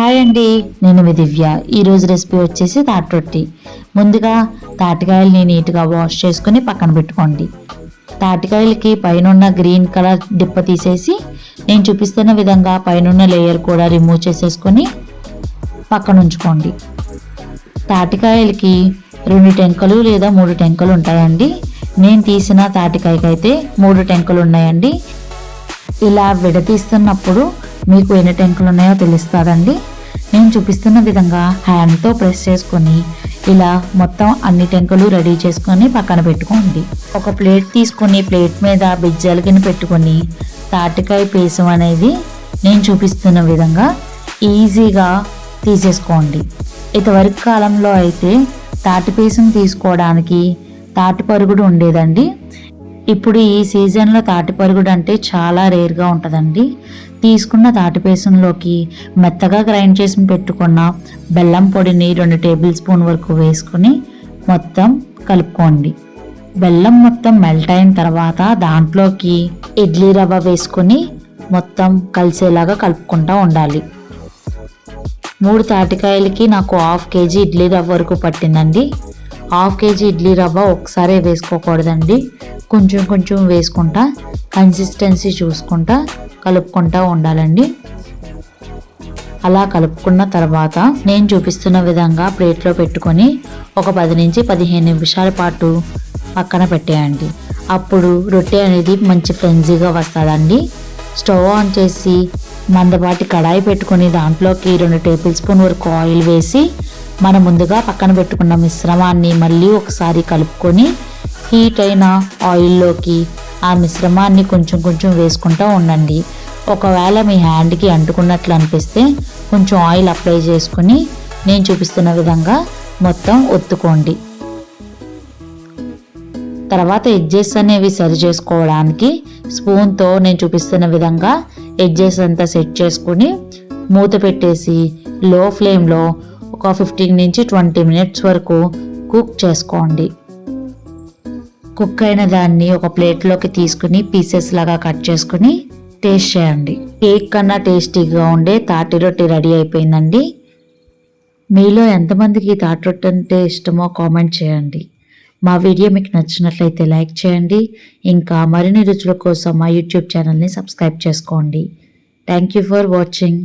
Hi అండి నేను మీ దివ్య. ఈరోజు రెసిపీ వచ్చేసి తాటి రొట్టి. ముందుగా తాటికాయల్ని నీట్గా వాష్ చేసుకుని పక్కన పెట్టుకోండి. తాటికాయలకి పైన గ్రీన్ కలర్ డిప్ప తీసేసి నేను చూపిస్తున్న విధంగా పైన లేయర్ కూడా రిమూవ్ చేసేసుకొని పక్కన ఉంచుకోండి. తాటికాయలకి రెండు టెంకలు లేదా మూడు టెంకలు ఉంటాయండి. నేను తీసిన తాటికాయకి అయితే మూడు టెంకలు ఉన్నాయండి. ఇలా విడతీస్తున్నప్పుడు మీకు ఎన్ని టెంకులు ఉన్నాయో తెలుస్తుందండి. నేను చూపిస్తున్న విధంగా హ్యాండ్తో ప్రెస్ చేసుకొని ఇలా మొత్తం అన్ని టెంకులు రెడీ చేసుకొని పక్కన పెట్టుకోండి. ఒక ప్లేట్ తీసుకొని ప్లేట్ మీద బిజ్జలగిన పెట్టుకొని తాటికాయ పీసం అనేది నేను చూపిస్తున్న విధంగా ఈజీగా తీసేసుకోండి. ఇతవరకు కాలంలో అయితే తాటి పీసం తీసుకోవడానికి తాటి పరుగుడు ఉండేదండి. ఇప్పుడు ఈ సీజన్లో తాటి పరుగుడు అంటే చాలా రేర్గా ఉంటుందండి. తీసుకున్న తాటిపేసంలోకి మెత్తగా గ్రైండ్ చేసి పెట్టుకున్న బెల్లం పొడిని రెండు టేబుల్ స్పూన్ వరకు వేసుకుని మొత్తం కలుపుకోండి. బెల్లం మొత్తం మెల్ట్ అయిన తర్వాత దాంట్లోకి ఇడ్లీ రవ్వ వేసుకొని మొత్తం కలిసేలాగా కలుపుకుంటూ ఉండాలి. మూడు తాటికాయలకి నాకు హాఫ్ కేజీ ఇడ్లీ రవ్వ వరకు పట్టిందండి. హాఫ్ కేజీ ఇడ్లీ రవ్వ ఒకసారే వేసుకోకూడదండి. కొంచెం కొంచెం వేసుకుంటా కన్సిస్టెన్సీ చూసుకుంటా కలుపుకుంటూ ఉండాలండి. అలా కలుపుకున్న తర్వాత నేను చూపిస్తున్న విధంగా ప్లేట్లో పెట్టుకొని ఒక పది నుంచి పదిహేను నిమిషాల పాటు పక్కన పెట్టేయండి. అప్పుడు రొట్టె అనేది మంచి ఫ్రెంజీగా వస్తుందండి. స్టవ్ ఆన్ చేసి మందపాటి కడాయి పెట్టుకొని దాంట్లోకి రెండు టేబుల్ స్పూన్ వరకు ఆయిల్ వేసి మనం ముందుగా పక్కన పెట్టుకున్న మిశ్రమాన్ని మళ్ళీ ఒకసారి కలుపుకొని హీట్ అయిన ఆయిల్లోకి ఆ మిశ్రమాన్ని కొంచెం కొంచెం వేసుకుంటూ ఉండండి. ఒకవేళ మీ హ్యాండ్కి అంటుకున్నట్లు అనిపిస్తే కొంచెం ఆయిల్ అప్లై చేసుకుని నేను చూపిస్తున్న విధంగా మొత్తం ఒత్తుకోండి. తర్వాత ఎడ్జెస్ అనేవి సరి చేసుకోవడానికి స్పూన్తో నేను చూపిస్తున్న విధంగా ఎడ్జెస్ అంతా సెట్ చేసుకుని మూత పెట్టేసి లో ఫ్లేమ్లో ఒక ఫిఫ్టీన్ నుంచి ట్వంటీ మినిట్స్ వరకు కుక్ చేసుకోండి. కుక్ అయిన దాన్ని ఒక ప్లేట్లోకి తీసుకుని పీసెస్ లాగా కట్ చేసుకుని టేస్ట్ చేయండి. కేక్ కన్నా టేస్టీగా ఉండే తాటి రొట్టి రెడీ అయిపోయిందండి. మీలో ఎంతమందికి తాటి రొట్టె అంటే ఇష్టమో కామెంట్ చేయండి. మా వీడియో మీకు నచ్చినట్లయితే లైక్ చేయండి. ఇంకా మరిన్ని రుచుల కోసం మా యూట్యూబ్ ఛానల్ని సబ్స్క్రైబ్ చేసుకోండి. Thank you for watching.